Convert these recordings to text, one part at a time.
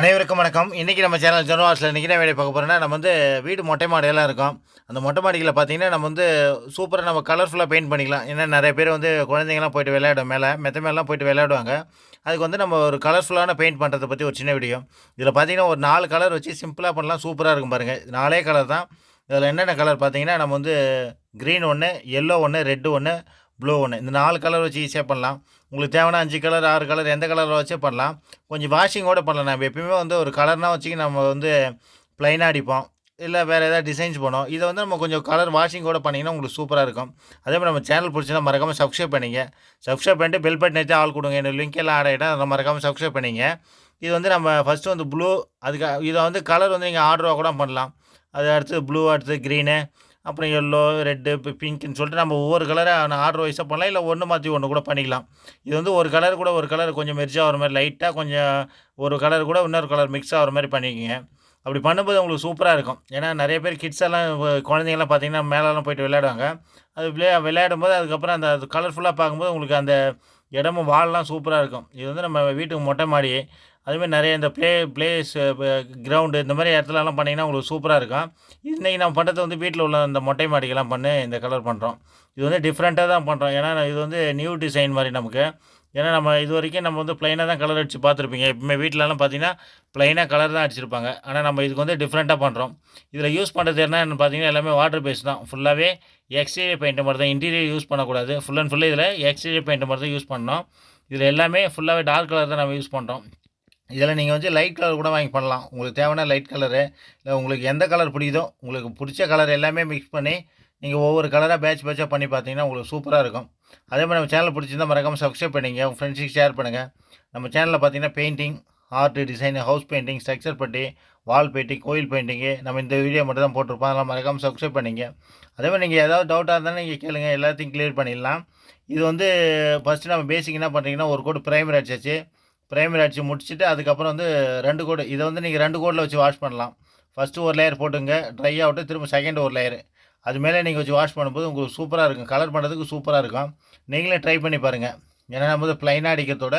அனைவருக்கும் வணக்கம். இன்றைக்கி நம்ம சேனல் ஜனவாஸில் இன்றைக்கி நான் வேலை பார்க்க போகிறோன்னா நம்ம வந்து வீடு மொட்டை மாடியெல்லாம் இருக்கும். அந்த மொட்டை மாடிகளை பார்த்தீங்கன்னா நம்ம வந்து சூப்பராக நம்ம கலர்ஃபுல்லாக பெயிண்ட் பண்ணிக்கலாம். ஏன்னா நிறைய பேர் வந்து குழந்தைங்கலாம் போயிட்டு விளையாடும் மேலே மெத்த மேலாம் போயிட்டு விளையாடுவாங்க. அதுக்கு வந்து நம்ம ஒரு கலர்ஃபுல்லான பெயிண்ட் பண்ணுறதை பற்றி ஒரு சின்ன வீடியோ இதில் பார்த்தீங்கன்னா ஒரு நாலு கலர் வச்சு சிம்பிளாக பண்ணலாம் சூப்பராக இருக்கும் பாருங்கள் நாலே கலர் தான். இதில் என்னென்ன கலர் பார்த்திங்கன்னா நம்ம வந்து க்ரீன் ஒன்று எல்லோ ஒன்று ரெட்டு ஒன்று ப்ளூ ஒன்று இந்த நாலு கலர் வச்சு ஈஸியாக பண்ணலாம். உங்களுக்கு தேவைன்னா அஞ்சு கலர் ஆறு கலர் எந்த கலரில் வச்சே பண்ணலாம். கொஞ்சம் வாஷிங்கோட பண்ணலாம். நம்ம எப்பயுமே வந்து ஒரு கலர்னால் வச்சுக்கி நம்ம வந்து ப்ளைனாக அடிப்போம். இல்லை வேறு ஏதாவது டிசைன்ஸ் பண்ணோம் இதை வந்து நம்ம கொஞ்சம் கலர் வாஷிங்கோட பண்ணிங்கன்னா உங்களுக்கு சூப்பராக இருக்கும். அதே மாதிரி நம்ம சேனல் பிடிச்சினா மறக்காமல் சப்ஸ்கிரைப் பண்ணிங்க. சப்ஸ்கிரைப் பண்ணிட்டு பெல் பட்டன் வச்சு ஆள் கொடுங்க. என்னோட லிங்க் எல்லாம் ஆட் ஆகிட்டா அதை மறக்காமல் சப்ஸ்கிரைப் பண்ணிங்க. இது வந்து நம்ம ஃபஸ்ட்டு வந்து ப்ளூ அதுக்கு இதை வந்து கலர் வந்து நீங்கள் ஆர்டராக கூட பண்ணலாம். அது அடுத்து ப்ளூ அடுத்து க்ரீனு அப்புறம் எல்லோ ரெட்டு இப்போ பிங்க்னு சொல்லிட்டு நம்ம ஒவ்வொரு கலராக ஆர்டர் வைஸாக பண்ணலாம். இல்லை ஒன்று மாற்றி ஒன்று கூட பண்ணிக்கலாம். இது வந்து ஒரு கலர் கூட ஒரு கலர் கொஞ்சம் மெர்ஜ் மாதிரி லைட்டாக கொஞ்சம் ஒரு கலர் கூட இன்னொரு கலர் மிக்ஸ் ஆகிற மாதிரி பண்ணிக்கோங்க. அப்படி பண்ணும்போது உங்களுக்கு சூப்பராக இருக்கும். ஏன்னா நிறைய பேர் கிட்ஸ் எல்லாம் வ- குழந்தைங்கலாம் பார்த்தீங்கன்னா மேலெல்லாம் போயிட்டு விளையாடுவாங்க. அது விளையா விளையாடும் போது அதுக்கப்புறம் அந்த அது கலர்ஃபுல்லாக பார்க்கும்போது உங்களுக்கு அந்த இடமும் வால்லாம் சூப்பராக இருக்கும். இது வந்து நம்ம வீட்டுக்கு மொட்டை மாடி அதுமாதிரி நிறைய இந்த ப்ளே பிளேஸ் கிரவுண்டு இந்த மாதிரி இடத்துலலாம் பண்ணிங்கன்னா உங்களுக்கு சூப்பராக இருக்கும். இன்றைக்கி நம்ம பண்ணுறது வந்து வீட்டில் உள்ள அந்த மொட்டை மாடிக்கெல்லாம் பண்ணி இந்த கலர் பண்ணுறோம் இது வந்து டிஃப்ரெண்ட்டாக தான் பண்ணுறோம் ஏன்னா இது வந்து நியூ டிசைன் மாதிரி நமக்கு. ஏன்னா நம்ம இது வரைக்கும் நம்ம வந்து ப்ளைனாக தான் கலர் அடித்து பார்த்துருப்பீங்க. எப்பவுமே வீட்டிலலாம் பார்த்தீங்கன்னா ப்ளைனாக கலர் தான் அடிச்சிருப்பாங்க. ஆனால் நம்ம இதுக்கு வந்து டிஃப்ரெண்ட்டாக பண்ணுறோம் இதில் யூஸ் பண்ணுறது என்னன்னு பார்த்தீங்கன்னா எல்லாமே வாட்டர் பேஸ் தான் ஃபுல்லாகவே எக்ஸ்டீரியர் பெயிண்ட் மாதிரி தான். இன்டீரியர் யூஸ் பண்ணக்கூடாது. ஃபுல் அண்ட் ஃபுல்லாக இதில் எக்ஸ்டீரியர் பெயிண்ட் மாதிரி தான் யூஸ் பண்ணோம் இதில் எல்லாமே ஃபுல்லாகவே டார்க் கலர் தான் நம்ம யூஸ் பண்ணுறோம் இதில் நீங்கள் வந்து லைட் கலர் கூட வாங்கி பண்ணலாம். உங்களுக்கு தேவையான லைட் கலரு இல்லை உங்களுக்கு எந்த கலர் பிடிக்குதோ உங்களுக்கு பிடிச்ச கலர் எல்லாமே மிக்ஸ் பண்ணி நீங்கள் ஒவ்வொரு கலராக பேட்ச் பேட்சாக பண்ணி பார்த்தீங்கன்னா உங்களுக்கு சூப்பராக இருக்கும். அதே மாதிரி நம்ம சேனல் பிடிச்சிருந்தா மறக்காமல் சப்ஸ்கிரைப் பண்ணிங்க உங்கள் ஃப்ரெண்ட்ஸுக்கு ஷேர் பண்ணுங்கள் நம்ம சேனலில் பார்த்தீங்கன்னா painting art design house painting structure putty wall painting கோயில் பெயிண்டிங்கு நம்ம இந்த வீடியோ மட்டும் தான் போட்டிருப்போம். அதெல்லாம் மறக்காமல் சப்ஸ்கிரைப் பண்ணிங்க அதே மாதிரி நீங்கள் ஏதாவது டவுட்டாக இருந்தாலும் நீங்கள் கேளுங்க. எல்லாத்தையும் கிளியர் பண்ணிடலாம். இது வந்து ஃபஸ்ட்டு நம்ம பேசிக் என்ன பண்ணுறீங்கன்னா ஒரு கோடு ப்ரைமர் அடிச்சாச்சு. ப்ரைமரி அடித்து முடிச்சுட்டு அதுக்கப்புறம் வந்து ரெண்டு கோடு இதை வந்து நீங்கள் ரெண்டு கோடில் வச்சு வாஷ் பண்ணலாம். ஃபஸ்ட்டு ஒரு லேயர் போட்டுங்க ட்ரை ஆகிட்டு திரும்ப செகண்ட் ஒரு லேயர் அது மேலே நீங்கள் வச்சு வாஷ் பண்ணும்போது உங்களுக்கு சூப்பராக இருக்கும். கலர் பண்ணுறதுக்கு சூப்பராக இருக்கும். நீங்களே ட்ரை பண்ணி பாருங்கள் ஏன்னா நம்ம வந்து ப்ளைனாக அடிக்கிறதோட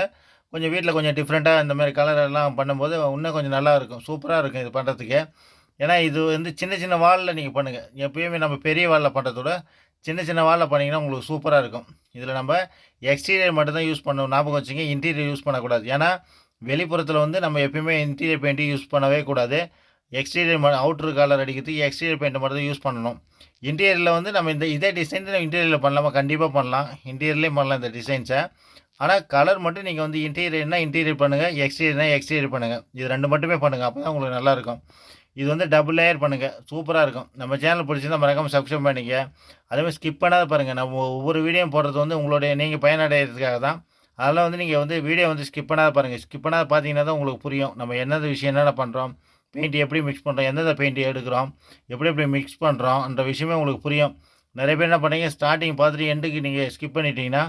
கொஞ்சம் வீட்டில் கொஞ்சம் டிஃப்ரெண்ட்டாக இந்த மாதிரி கலர் எல்லாம் பண்ணும்போது இன்னும் கொஞ்சம் நல்லா இருக்கும். சூப்பராக இருக்கும் இது பண்ணுறதுக்கு ஏன்னா இது வந்து சின்ன சின்ன வாலில் நீங்கள் பண்ணுங்கள் எப்பயுமே நம்ம பெரிய வாலில் பண்ணுறதோட சின்ன சின்ன வாலில் பண்ணிங்கன்னா உங்களுக்கு சூப்பராக இருக்கும். இதில் நம்ம எக்ஸ்டீரியர் மட்டும்தான் யூஸ் பண்ணணும். ஞாபகம் வச்சுங்க இன்டீரியர் யூஸ் பண்ணக்கூடாது. ஏன்னா வெளிப்புறத்தில் வந்து நம்ம எப்பயுமே இன்டீரியர் பெயிண்ட்டு யூஸ் பண்ணவே கூடாது. எக்ஸ்டீரியர் அவுட்ரு கலர் அடிக்கிறதுக்கு எக்ஸ்டீரியர் பெயிண்ட்டை மட்டும் யூஸ் பண்ணணும். இன்டீரியரில் வந்து நம்ம இந்த இதே டிசைன் நம்ம இன்டீரியரில் பண்ணலாமா? கண்டிப்பாக பண்ணலாம். இன்டீரியர்லேயும் பண்ணலாம் இந்த டிசைன்ஸை ஆனால் கலர் மட்டும் நீங்கள் வந்து இன்டீரியர்னால் இன்டீரியர் பண்ணுங்கள் எக்ஸ்டீரியர்னால் எக்ஸ்டீரியர் பண்ணுங்கள் இது ரெண்டு மட்டுமே பண்ணுங்கள் அப்போ தான் உங்களுக்கு நல்லாயிருக்கும் இது வந்து டபுள் லேயர் பண்ணுங்கள் சூப்பராக இருக்கும். நம்ம சேனல் பிடிச்சிருந்தா மறக்காமல் சப்ஸ்கிரைப் பண்ணிக்க அதேமாதிரி ஸ்கிப் பண்ணாத பாருங்கள் நம்ம ஒவ்வொரு வீடியோ போடுறது வந்து உங்களுடைய நீங்கள் பயனடைகிறதுக்காக தான். அதெல்லாம் வந்து நீங்கள் வந்து வீடியோ வந்து ஸ்கிப் பண்ணாத பாருங்கள் ஸ்கிப் பண்ணாத பார்த்தீங்கன்னா தான் உங்களுக்கு புரியும். நம்ம என்னது விஷயம் என்னென்ன பண்ணுறோம் பெயிண்ட் எப்படி மிக்ஸ் பண்ணுறோம் எந்தெந்த பெயிண்ட் எடுக்கிறோம் எப்படி எப்படி மிக்ஸ் பண்ணுறோம் விஷயமே உங்களுக்கு புரியும். நிறைய பேர் என்ன பண்ணீங்க ஸ்டார்டிங் பார்த்துட்டு எண்டுக்கு நீங்கள் ஸ்கிப் பண்ணிட்டீங்கன்னா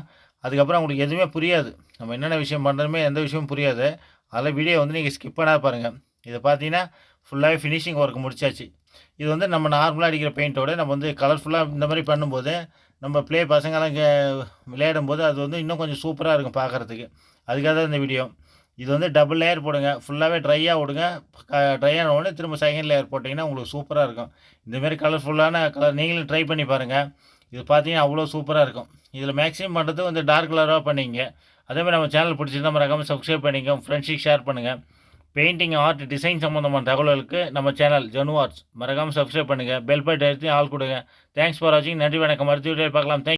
அதுக்கப்புறம் உங்களுக்கு எதுவுமே புரியாது. நம்ம என்னென்ன விஷயம் பண்ணுறதுமே எந்த விஷயமும் புரியாது. அதில் வீடியோ வந்து நீங்கள் ஸ்கிப் பண்ணாத பாருங்கள் இதை பார்த்தீங்கன்னா ஃபுல்லாகவே ஃபினிஷிங் ஒர்க் முடிச்சாச்சு. இது வந்து நம்ம நார்மலாக அடிக்கிற பெயிண்ட்டோட நம்ம வந்து கலர்ஃபுல்லாக இந்த மாதிரி பண்ணும்போது நம்ம ப்ளே பசங்களாம் இங்கே விளையாடும் போது அது வந்து இன்னும் கொஞ்சம் சூப்பராக இருக்கும் பார்க்குறதுக்கு அதுக்காக தான் இந்த வீடியோ இது வந்து டபுள் லேயர் போடுங்க. ஃபுல்லாகவே ட்ரையாக விடுங்க. ட்ரை ஆன உடனே திரும்ப செகண்ட் லேயர் போட்டிங்கன்னா உங்களுக்கு சூப்பராக இருக்கும். இந்தமாரி கலர்ஃபுல்லான கலர் நீங்களும் ட்ரை பண்ணி பாருங்கள் இது பார்த்தீங்கன்னா அவ்வளோ சூப்பராக இருக்கும். இதில் மேக்ஸிமம் பண்ணுறது வந்து டார்க் கலராக பண்ணிங்க அதேமாதிரி நம்ம சேனல் பிடிச்சிருந்தா மறக்காமல் சப்ஸ்கிரைப் பண்ணிங்க ஃப்ரெண்ட்ஸுக்கு ஷேர் பண்ணுங்கள் பெயிண்டிங் ஆர்ட் டிசைன் சம்மந்தமான தகவல்களுக்கு நம்ம சேனல் ஜனு ஆர்ட்ஸ் மறக்காமல் சப்ஸ்கிரைப் பண்ணுங்கள் பெல் பட்டன் எடுத்து ஆள் கொடுங்க. தேங்க்ஸ் ஃபார் வாட்சிங் நன்றி வணக்கம். அடுத்த பார்க்கலாம். தேங்க்